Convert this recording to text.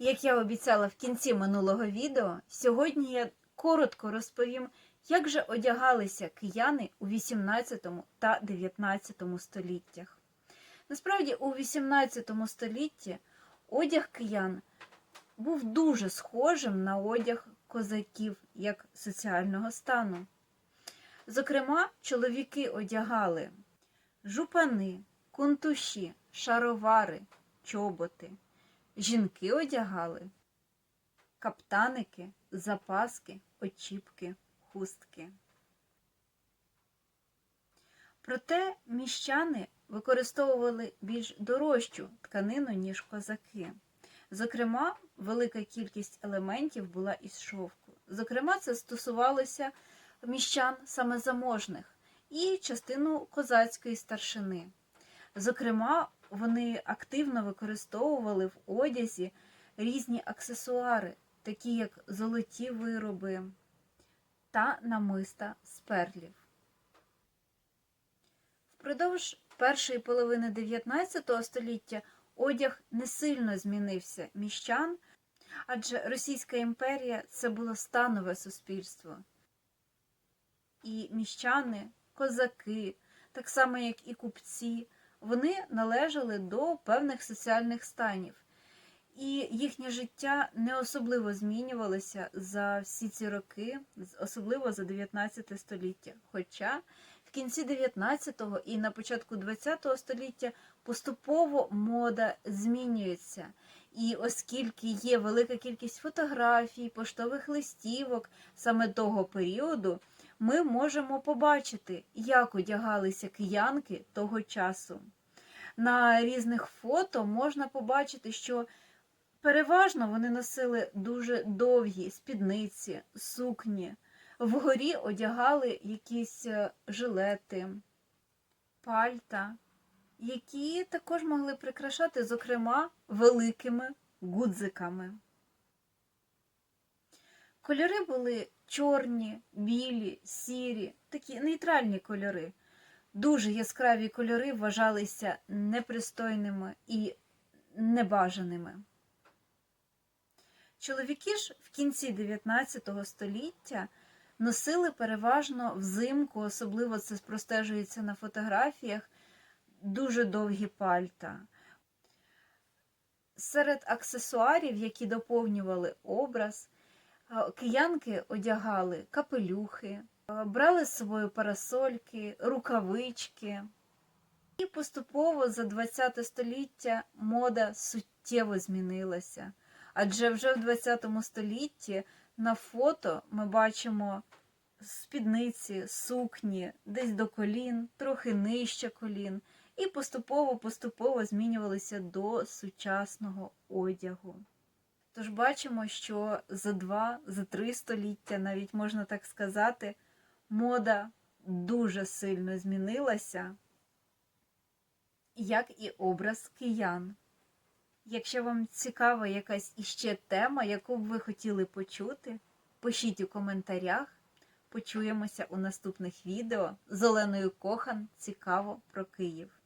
Як я обіцяла в кінці минулого відео, сьогодні я коротко розповім, як же одягалися кияни у 18 та 19 століттях. Насправді, у 18 столітті одяг киян був дуже схожим на одяг козаків як соціального стану. Зокрема, чоловіки одягали жупани, кунтуші, шаровари, чоботи. Жінки одягали каптаники, запаски, очіпки, хустки. Проте міщани використовували більш дорожчу тканину, ніж козаки. Зокрема, велика кількість елементів була із шовку. Зокрема, це стосувалося міщан саме заможних і частину козацької старшини. Зокрема, вони активно використовували в одязі різні аксесуари, такі як золоті вироби та намиста з перлів. Впродовж першої половини 19 століття одяг не сильно змінився міщан, адже Російська імперія це було станове суспільство. І міщани, козаки, так само як і купці, вони належали до певних соціальних станів, і їхнє життя не особливо змінювалося за всі ці роки, особливо за 19 століття. Хоча в кінці 19-го і на початку 20-го століття поступово мода змінюється. І оскільки є велика кількість фотографій, поштових листівок саме того періоду, ми можемо побачити, як одягалися киянки того часу. На різних фото можна побачити, що переважно вони носили дуже довгі спідниці, сукні, вгорі одягали якісь е, жилети, пальта, які також могли прикрашати, зокрема, великими гудзиками. Кольори були чорні, білі, сірі, такі нейтральні кольори. Дуже яскраві кольори вважалися непристойними і небажаними. Чоловіки ж в кінці 19 століття носили переважно взимку, особливо це простежується на фотографіях, дуже довгі пальта. Серед аксесуарів, які доповнювали образ, киянки одягали капелюхи, брали з собою парасольки, рукавички. І поступово за ХХ століття мода суттєво змінилася. Адже вже в ХХ столітті на фото ми бачимо спідниці, сукні, десь до колін, трохи нижче колін, і поступово-поступово змінювалися до сучасного одягу. Тож бачимо, що за два, за три століття, навіть можна так сказати, мода дуже сильно змінилася, як і образ киян. Якщо вам цікава якась іще тема, яку б ви хотіли почути, пишіть у коментарях. Почуємося у наступних відео з Оленою Кохан. Цікаво про Київ.